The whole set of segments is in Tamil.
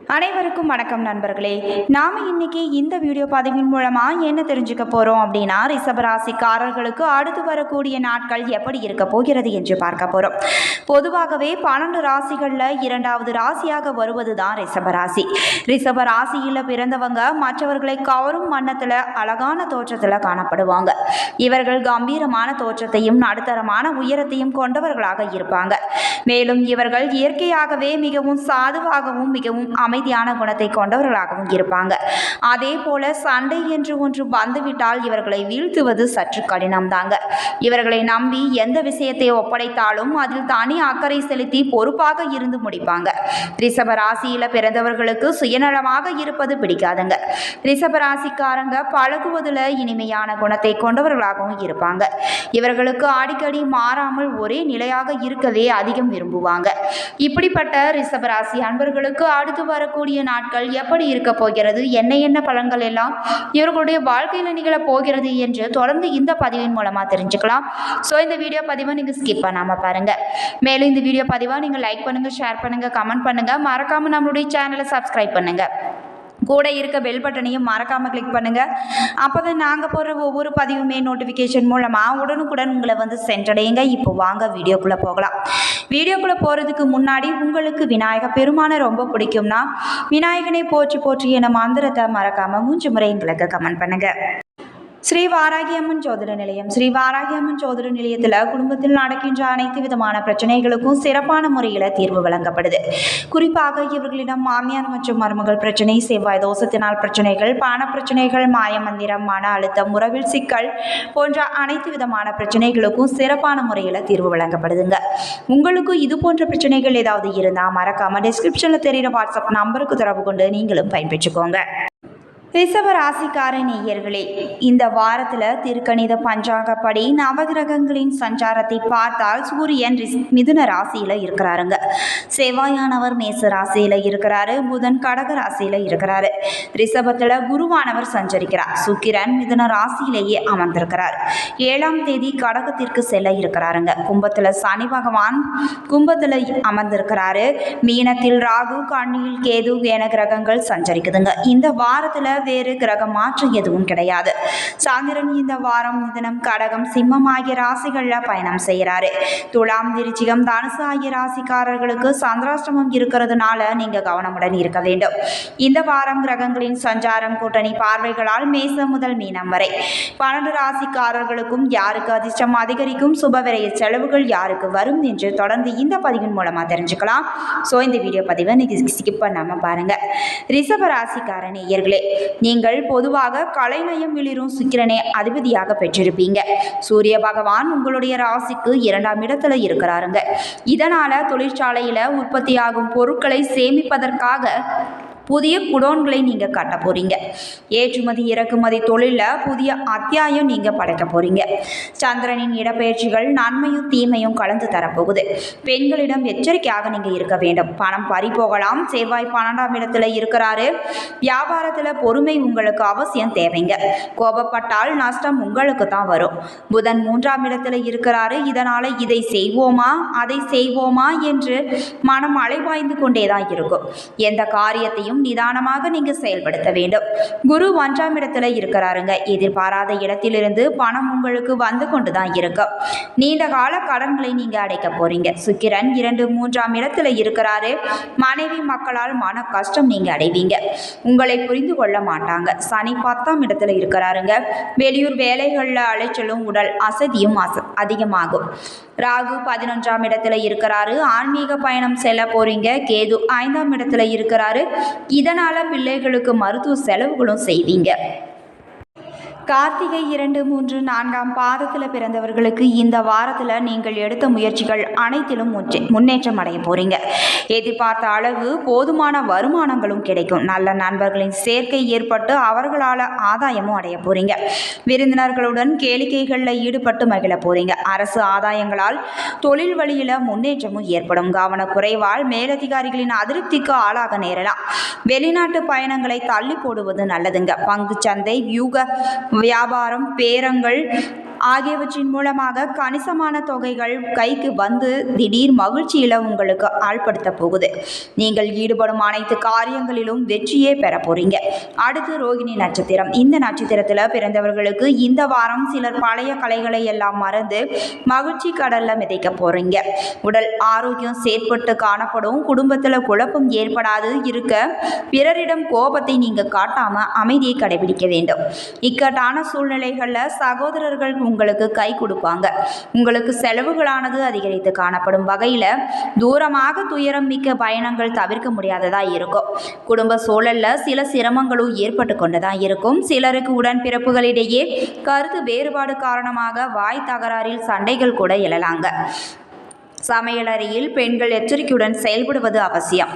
அனைவருக்கும் வணக்கம் நண்பர்களே. நாம இன்னைக்கு இந்த வீடியோ பதிவின் மூலமா என்ன தெரிஞ்சுக்க போறோம் அப்படின்னா ரிஷபராசிக்காரர்களுக்கு அடுத்து வரக்கூடிய நாட்கள் எப்படி இருக்க போகிறது என்று பார்க்க போகிறோம் பொதுவாகவே பன்னெண்டு ராசிகள்ல இரண்டாவது ராசியாக வருவது தான் ரிஷபராசி. ரிஷபராசியில் பிறந்தவங்க மற்றவர்களை கவரும் வண்ணத்துல அழகான தோற்றத்துல காணப்படுவாங்க. இவர்கள் கம்பீரமான தோற்றத்தையும் நடுத்தரமான உயரத்தையும் கொண்டவர்களாக இருப்பாங்க. மேலும் இவர்கள் இயற்கையாகவே மிகவும் சாதுவாகவும் மிகவும் அமைதியான குணத்தை கொண்டவர்களாகவும் இருப்பாங்க. அதே போல சண்டை என்று ஒன்று வந்துவிட்டால் இவர்களை வீழ்த்துவது சற்று கடினம்தாங்க. இவர்களை நம்பி எந்த விஷயத்தை ஒப்படைத்தாலும் அதில் தனி அக்கறை செலுத்தி பொறுப்பாக இருந்து முடிப்பாங்க. ரிஷப ராசியில பிறந்தவர்களுக்கு சுயநலமாக இருப்பது பிடிக்காதுங்க. ரிஷப ராசிக்காரங்க பழகுவதில் இனிமையான குணத்தை கொண்டவர்களாகவும் இருப்பாங்க. இவர்களுக்கு அடிக்கடி மாறாமல் ஒரே நிலையாக இருக்கவே அதிகம் விரும்புவாங்க. இப்படிப்பட்ட ரிஷபராசி அன்பர்களுக்கு அடுத்து வரக்கூடிய நாட்கள் எப்படி இருக்க போகிறது? என்ன என்ன பலன்கள் எல்லாம் இவர்களுடைய வாழ்க்கையில் நிகழ போகிறது என்று தொடர்ந்து இந்த பதிவின் மூலமாக தெரிஞ்சுக்கலாம். ஸோ இந்த வீடியோ பதிவை நீங்கள் ஸ்கிப் பண்ணாமல் பாருங்கள் மேலும் இந்த வீடியோ பதிவை நீங்கள் லைக் பண்ணுங்கள் ஷேர் பண்ணுங்கள் கமெண்ட் பண்ணுங்கள் மறக்காமல் நம்மளுடைய சேனலை சப்ஸ்கிரைப் பண்ணுங்கள் கூட இருக்க பெல் பட்டனையும் மறக்காமல் கிளிக் பண்ணுங்கள் அப்போ தான் நாங்கள் போடுற ஒவ்வொரு பதிவுமே நோட்டிஃபிகேஷன் மூலமாக உடனுக்குடன் உங்களை வந்து சென்றடையுங்க இப்போ வாங்க வீடியோக்குள்ளே போகலாம். வீடியோக்குள்ளே போகிறதுக்கு முன்னாடி உங்களுக்கு விநாயக பெருமானை ரொம்ப பிடிக்கும்னா விநாயகனை போற்றி போற்றி என மந்திரத்தை மறக்காமல் மூன்று முறை எங்களுக்கு கமெண்ட் பண்ணுங்கள் ஸ்ரீ வாராகியம்மன் ஜோதிட நிலையம். ஸ்ரீ வாராகியம்மன் ஜோதிட நிலையத்தில் குடும்பத்தில் நடக்கின்ற அனைத்து விதமான பிரச்சனைகளுக்கும் சிறப்பான முறையில் தீர்வு வழங்கப்படுது. குறிப்பாக இவர்களிடம் மாமியார் மற்றும் மருமகள் பிரச்சனை செவ்வாய் தோஷத்தினால் பிரச்சனைகள் பண பிரச்சனைகள் மாயமந்திரம் மன அழுத்தம் உறவில் சிக்கல் போன்ற அனைத்து விதமான பிரச்சனைகளுக்கும் சிறப்பான முறையில் தீர்வு வழங்கப்படுதுங்க. உங்களுக்கும் இது போன்ற பிரச்சனைகள் ஏதாவது இருந்தால் மறக்காமல் டிஸ்கிரிப்ஷனில் தெரிகிற வாட்ஸ்அப் நம்பருக்கு தொடர்பு கொண்டு நீங்களும் பயன்பெற்றுக்கோங்க. ரிஷப ராசிக்கார நேயர்களே இந்த வாரத்தில் திருக்கணித பஞ்சாங்கப்படி நவகிரகங்களின் சஞ்சாரத்தை பார்த்தால் சூரியன் ரிஸ்- மிதுன ராசியில் இருக்கிறாருங்க. செவ்வாயானவர் மேச ராசியில் இருக்கிறாரு புதன் கடக ராசியில் இருக்கிறாரு. ரிஷபத்தில் குருவானவர் சஞ்சரிக்கிறார். சுக்கிரன் மிதுன ராசியிலேயே அமர்ந்திருக்கிறார். ஏழாம் தேதி கடகத்திற்கு செல்ல இருக்கிறாருங்க. கும்பத்தில் சனி பகவான் கும்பத்தில் அமர்ந்திருக்கிறாரு. மீனத்தில் ராகு கண்ணியில் கேது என கிரகங்கள் சஞ்சரிக்குதுங்க. இந்த வாரத்தில் வேறு கிரக மாற்றம் எதுவும் கிடையாது. சந்திரன் இந்த வாரம் தினம் கடகம் சிம்மம் ஆகிய ராசிகளில் பயணம் செய்கிறாரு. துலாம் விருச்சிகம் தனுசு ஆகிய ராசிக்காரர்களுக்கு சந்திராஷ்டமம் இருக்கிறதுனால நீங்கள் கவனமுடன் இருக்க வேண்டும். இந்த வாரம் கிரகங்களின் சஞ்சாரம் கூட்டணி பார்வைகளால் மேசம் முதல் மீனம் வரை. பன்னெண்டு ராசிக்காரர்களுக்கும் யாருக்கு அதிர்ஷ்டம் அதிகரிக்கும் சுபவிரைய செலவுகள் யாருக்கு வரும் என்று தொடர்ந்து இந்த பதிவின் மூலமாக தெரிஞ்சுக்கலாம். ஸோ இந்த வீடியோ பதிவை நீங்கள் ஸ்கிப் பண்ணாமல் பாருங்கள் ரிஷப ராசிக்கார நேயர்களே நீங்கள் பொதுவாக கலைநயம் விளிரும் சுக்கிரனை அதிபதியாக பெற்றிருப்பீங்க. சூரிய பகவான் உங்களுடைய ராசிக்கு இரண்டாம் இடத்துல இருக்கிறாருங்க. இதனால தொழிற்சாலையில் உற்பத்தியாகும் பொருட்களை சேமிப்பதற்காக புதிய குடோன்களை நீங்கள் கட்ட போகிறீங்க ஏற்றுமதி இறக்குமதி தொழிலில் புதிய அத்தியாயம் நீங்கள் படைக்க போகிறீங்க சந்திரனின் இடப்பெயர்ச்சிகள் நன்மையும் தீமையும் கலந்து தரப்போகுது. பெண்களிடம் எச்சரிக்கையாக நீங்கள் இருக்க வேண்டும். பணம் பறி போகலாம். செவ்வாய் பன்னெண்டாம் இடத்துல இருக்கிறாரு. வியாபாரத்தில் பொறுமை உங்களுக்கு அவசியம் தேவைங்க. கோபப்பட்டால் நஷ்டம் உங்களுக்கு தான் வரும். புதன் மூன்றாம் இடத்துல இருக்கிறாரு. இதனால் இதை செய்வோமா? அதை செய்வோமா? என்று மனம் அலைவாய்ந்து கொண்டே தான் இருக்கும். எந்த காரியத்தையும் நிதானமாக நீங்கள் செயல்படுத்த வேண்டும். குரு ஒன்றாம் இடத்துல இருக்கிறாருங்க. எதிர்பாராத இடத்திலிருந்து பணம் உங்களுக்கு வந்து கொண்டு தான் இருக்கும் நீண்ட கால கடன்களை நீங்கள் அடைக்க போறீங்க. சுக்கிரன் இரண்டு மூன்றாம் இடத்துல இருக்கிறாரு. மனைவி மக்களால் மன கஷ்டம் நீங்கள் அடைவீங்க. உங்களை புரிந்து கொள்ள மாட்டாங்க. சனி பத்தாம் இடத்துல இருக்கிறாருங்க. வெளியூர் வேலைகளில் அலைச்சலும் உடல் அசதியும் அச அதிகமாகும். ராகு பதினொன்றாம் இடத்துல இருக்கிறாரு. ஆன்மீக பயணம் செல்ல போறீங்க. கேது ஐந்தாம் இடத்துல இருக்கிறாரு. இதனால் பிள்ளைகளுக்கு மருத்துவ செலவுகளும் செய்வீங்க. கார்த்திகை இரண்டு மூன்று நான்காம் பாதத்தில் பிறந்தவர்களுக்கு இந்த வாரத்தில் நீங்கள் எடுத்த முயற்சிகள் அனைத்திலும் முன்னேற்றம் அடைய போறீங்க. எதிர்பார்த்த அளவு போதுமான வருமானங்களும் கிடைக்கும். நல்ல நண்பர்களின் சேர்க்கை ஏற்பட்டு அவர்களால் ஆதாயமும் அடைய போறீங்க. விருந்தினர்களுடன் கேளிக்கைகளில் ஈடுபட்டு மகிழ போறீங்க. அரசு ஆதாயங்களால் தொழில் வழியில் முன்னேற்றமும் ஏற்படும். கவனக்குறைவால் மேலதிகாரிகளின் அதிருப்திக்கு ஆளாக நேரலாம். வெளிநாட்டு பயணங்களை தள்ளி போடுவது நல்லதுங்க. பங்கு சந்தை வியூக வியாபாரம் பேரங்கள் ஆகியவற்றின் மூலமாக கணிசமான தொகைகள் கைக்கு வந்து திடீர் மகிழ்ச்சியில் உங்களுக்கு ஆழ்படுத்த போகுது. நீங்கள் ஈடுபடும் அனைத்து காரியங்களிலும் வெற்றியே பெற போறீங்க. அடுத்து ரோகிணி நட்சத்திரம். இந்த நட்சத்திரத்தில் பிறந்தவர்களுக்கு இந்த வாரம் சிலர் பழைய கலைகளை எல்லாம் மறந்து மகிழ்ச்சி கடல்ல மிதைக்க போறீங்க. உடல் ஆரோக்கியம் செயற்பட்டு காணப்படும். குடும்பத்தில் குழப்பம் ஏற்படாது. இருக்க பிறரிடம் கோபத்தை நீங்க காட்டாம அமைதியை கடைபிடிக்க வேண்டும். இக்கட்டான சூழ்நிலைகளில் சகோதரர்கள் உங்களுக்கு கை கொடுப்பாங்க. உங்களுக்கு செலவுகளானது அதிகரித்து காணப்படும் வகையில் தூரமாக துயரம் மிக்க பயணங்கள் தவிர்க்க முடியாததாக இருக்கும். குடும்ப சூழலில் சில சிரமங்களும் ஏற்பட்டு கொண்டுதான் இருக்கும். சிலருக்கு உடன்பிறப்புகளிடையே கருத்து வேறுபாடு காரணமாக வாய் தகராறில் சண்டைகள் கூட எழலாங்க. சமையலறையில் பெண்கள் எச்சரிக்கையுடன் செயல்படுவது அவசியம்.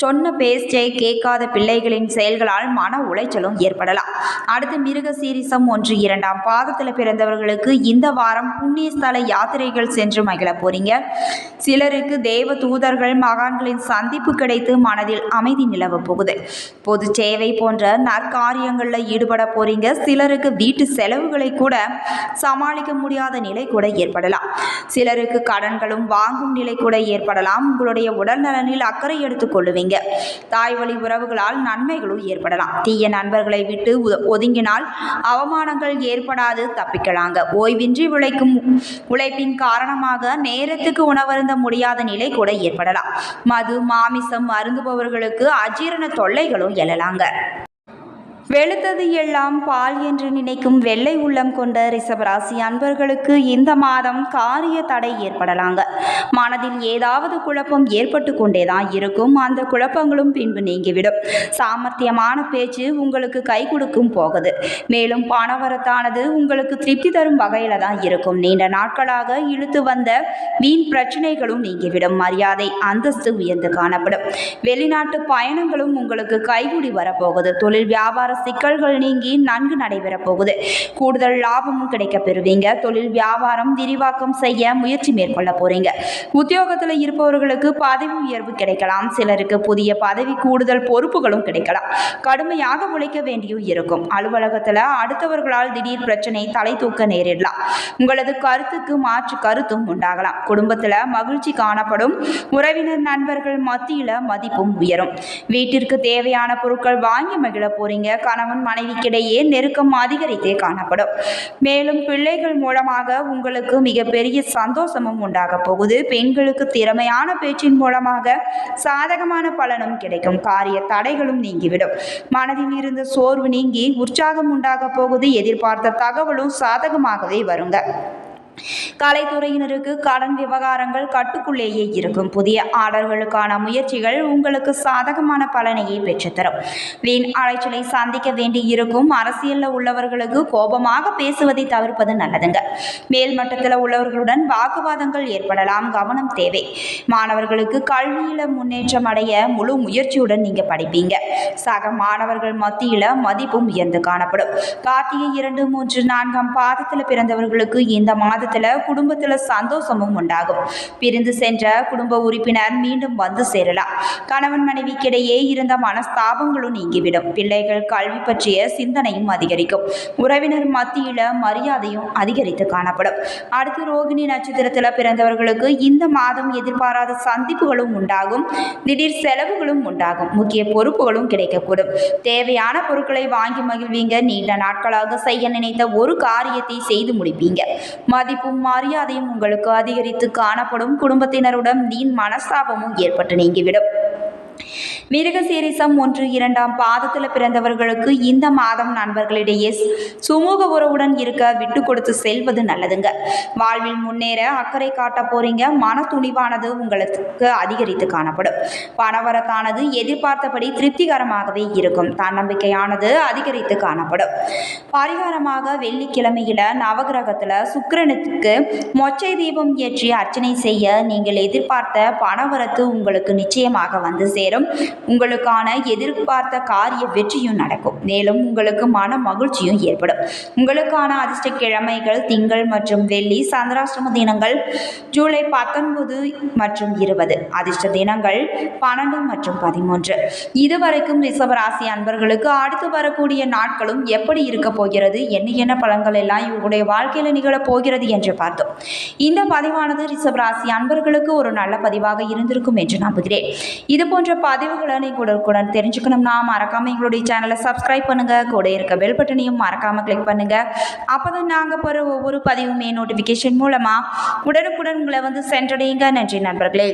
சொன்ன பேச்சை கேட்காத பிள்ளைகளின் செயல்களால் மன உளைச்சலும் ஏற்படலாம். அடுத்து மிருக சீரிசம் ஒன்று. இரண்டாம் பாதத்தில் பிறந்தவர்களுக்கு இந்த வாரம் புண்ணிய ஸ்தல யாத்திரைகள் சென்று மகிழ போறீங்க. சிலருக்கு தேவ தூதர்கள் மகான்களின் சந்திப்பு கிடைத்து மனதில் அமைதி நிலவ போகுது. பொது சேவை போன்ற நற்காரியங்களில் ஈடுபட போறீங்க. சிலருக்கு வீட்டு செலவுகளை கூட சமாளிக்க முடியாத நிலை கூட ஏற்படலாம். சிலருக்கு கடன்களும் வாங்கும் நிலை கூட ஏற்படலாம். உங்களுடைய உடல் நலனில் அக்கறை எடுத்துக் செய்யுங்க. தாய் வழி உறவுகளால் நன்மைகளும் ஏற்படலாம். தீய நண்பர்களை விட்டு ஒதுங்கினால் அவமானங்கள் ஏற்படாது தப்பிக்கலாங்க. ஓய்வின்றி உழைக்கும் உழைப்பின் காரணமாக நேரத்துக்கு உணவருந்த முடியாத நிலை கூட ஏற்படலாம். மது மாமிசம் அருந்துபவர்களுக்கு அஜீரண தொல்லைகளும் எழலாங்க. வெளுத்தது எல்லாம் பால் என்று நினைக்கும் வெள்ளை உள்ளம் கொண்ட ரிஷபராசி அன்பர்களுக்கு இந்த மாதம் காரிய தடை ஏற்படலாங்க. மனதில் ஏதாவது குழப்பம் ஏற்பட்டு கொண்டே தான் இருக்கும். அந்த குழப்பங்களும் பின்பு நீங்கிவிடும். சாமர்த்தியமான பேச்சு உங்களுக்கு கை கொடுக்கும் போகுது. மேலும் பணவரத்தானது உங்களுக்கு திருப்தி தரும் வகையில தான் இருக்கும். நீண்ட நாட்களாக இழுத்து வந்த வீண் பிரச்சனைகளும் நீங்கிவிடும். மரியாதை அந்தஸ்து உயர்ந்து காணப்படும். வெளிநாட்டு பயணங்களும் உங்களுக்கு கைகூடி வரப்போகுது. தொழில் வியாபார சிக்கல்கள் நீங்கி நன்கு நடைபெறப் போகுது. கூடுதல் லாபமும் கிடைக்க பெறுவீங்க. தொழில் வியாபாரம் விரிவாக்கம் செய்ய முயற்சி மேற்கொள்ள போறீங்க. உத்தியோகத்தில் இருப்பவர்களுக்கு பதவி உயர்வு கிடைக்கலாம். சிலருக்கு புதிய பதவி கூடுதல் பொறுப்புகளும் கிடைக்கலாம். கடுமையாக உழைக்க வேண்டியும் இருக்கும். அலுவலகத்தில் அடுத்தவர்களால் திடீர் பிரச்சனை தலை தூக்க நேரிடலாம். உங்களது கருத்துக்கு மாற்று கருத்தும் உண்டாகலாம். குடும்பத்தில் மகிழ்ச்சி காணப்படும். உறவினர் நண்பர்கள் மத்தியில் மதிப்பும் உயரும். வீட்டிற்கு தேவையான பொருட்கள் வாங்கி மகிழ போறீங்க. கணவன் மனைவிக்கிடையே நெருக்கம் அதிகரித்தே காணப்படும். மேலும் பிள்ளைகள் மூலமாக உங்களுக்கு மிகப்பெரிய சந்தோஷமும் உண்டாக போகுது. பெண்களுக்கு திறமையான பேச்சின் மூலமாக சாதகமான பலனும் கிடைக்கும். காரிய தடைகளும் நீங்கிவிடும். மனதில் இருந்த சோர்வு நீங்கி உற்சாகம் உண்டாக போகுது. எதிர்பார்த்த தகவலும் சாதகமாகவே வருங்க. கலைத்துறையினருக்கு கடன் விவகாரங்கள் கட்டுக்குள்ளேயே இருக்கும். புதிய ஆர்டர்களுக்கான முயற்சிகள் உங்களுக்கு சாதகமான பலனையை பெற்றுத்தரும். வீண் அலைச்சலை சந்திக்க வேண்டி இருக்கும் அரசியலில் உள்ளவர்களுக்கு கோபமாக பேசுவதை தவிர்ப்பது நல்லதுங்க. மேல் மட்டத்தில் உள்ளவர்களுடன் வாக்குவாதங்கள் ஏற்படலாம். கவனம் தேவை. மாணவர்களுக்கு கல்வியில முன்னேற்றம் அடைய முழு முயற்சியுடன் நீங்க படிப்பீங்க. சக மாணவர்கள் மத்தியில மதிப்பும் உயர்ந்து காணப்படும். கார்த்திகை இரண்டு மூன்று நான்காம் பாதத்தில் பிறந்தவர்களுக்கு இந்த மாதத்துல குடும்பத்துல சந்தோஷமும் உண்டாகும். பிரிந்து சென்ற குடும்ப உறுப்பினர் மீண்டும் வந்து சேரலாம். கணவன் மனைவிக்கிடையே இருந்த மனஸ்தாபங்களும் நீங்கிவிடும். பிள்ளைகள் கல்வி பற்றிய சிந்தனையும் அதிகரிக்கும். உறவினர் மத்தியில மரியாதையும் அதிகரித்து காணப்படும். அடுத்து ரோகிணி நட்சத்திரத்தில் பிறந்தவர்களுக்கு இந்த மாதம் எதிர்பாராத சந்திப்புகளும் உண்டாகும். திடீர் செலவுகளும் உண்டாகும். முக்கிய பொறுப்புகளும் கிடைக்கக்கூடும். தேவையான பொருட்களை வாங்கி மகிழ்வீங்க. நீண்ட நாட்களாக செய்ய நினைத்த ஒரு காரியத்தை செய்து முடிப்பீங்க. மதிப்பும் மரியாதையும் உங்களுக்கு அதிகரித்து காணப்படும் குடும்பத்தினருடன் நீன் மனஸ்தாபமும் ஏற்பட்டு நீங்கிவிடும். மிருகசீரிசம் ஒன்று இரண்டாம் பாதத்தில் பிறந்தவர்களுக்கு இந்த மாதம் நண்பர்களிடையே சுமூக உறவுடன் இருக்க விட்டு கொடுத்து செல்வது நல்லதுங்க. வாழ்வில் முன்னேற அக்கறை காட்ட போறீங்க. மன துணிவானது உங்களுக்கு அதிகரித்து காணப்படும். பணவரத்தானது எதிர்பார்த்தபடி திருப்திகரமாகவே இருக்கும். தன்னம்பிக்கையானது அதிகரித்து காணப்படும். பரிகாரமாக வெள்ளிக்கிழமையில நவகிரகத்தில் சுக்கிரனுக்கு மொச்சை தீபம் ஏற்றி அர்ச்சனை செய்ய நீங்கள் எதிர்பார்த்த பணவரத்து உங்களுக்கு நிச்சயமாக வந்து சேரும். மேலும் உங்களுக்கான எதிர்பார்த்த காரிய வெற்றியும் நடக்கும். மேலும் உங்களுக்கு மன மகிழ்ச்சியும் ஏற்படும். உங்களுக்கான அதிர்ஷ்ட கிழமைகள் திங்கள் மற்றும் வெள்ளி சந்திராஷ்டம தினங்கள் ஜூலை பத்தொன்பது மற்றும் இருபது அதிர்ஷ்ட தினங்கள் பன்னெண்டு மற்றும் பதிமூன்று. இதுவரைக்கும் ரிஷபராசி அன்பர்களுக்கு அடுத்து வரக்கூடிய நாட்களும் எப்படி இருக்க போகிறது என்ன என்ன பலன்கள் எல்லாம் இவர்களுடைய வாழ்க்கையில் நிகழப் போகிறது என்று பார்த்தோம். இந்த பதிவானது ரிஷபராசி அன்பர்களுக்கு ஒரு நல்ல பதிவாக இருந்திருக்கும் என்று நம்புகிறேன். இது போன்ற பதிவுகளை நீங்கள் உடனுக்குடன் தெரிஞ்சுக்கணும்னா மறக்காம எங்களுடைய சேனலை சப்ஸ்கிரைப் பண்ணுங்க. கூட இருக்க பெல் பட்டனையும் மறக்காம கிளிக் பண்ணுங்க. அப்பதான் நாங்கள் போகிற ஒவ்வொரு பதிவுமே நோட்டிஃபிகேஷன் மூலமா உடனுக்குடன் உங்களை வந்து சென்றடையுங்க நன்றி நண்பர்களே.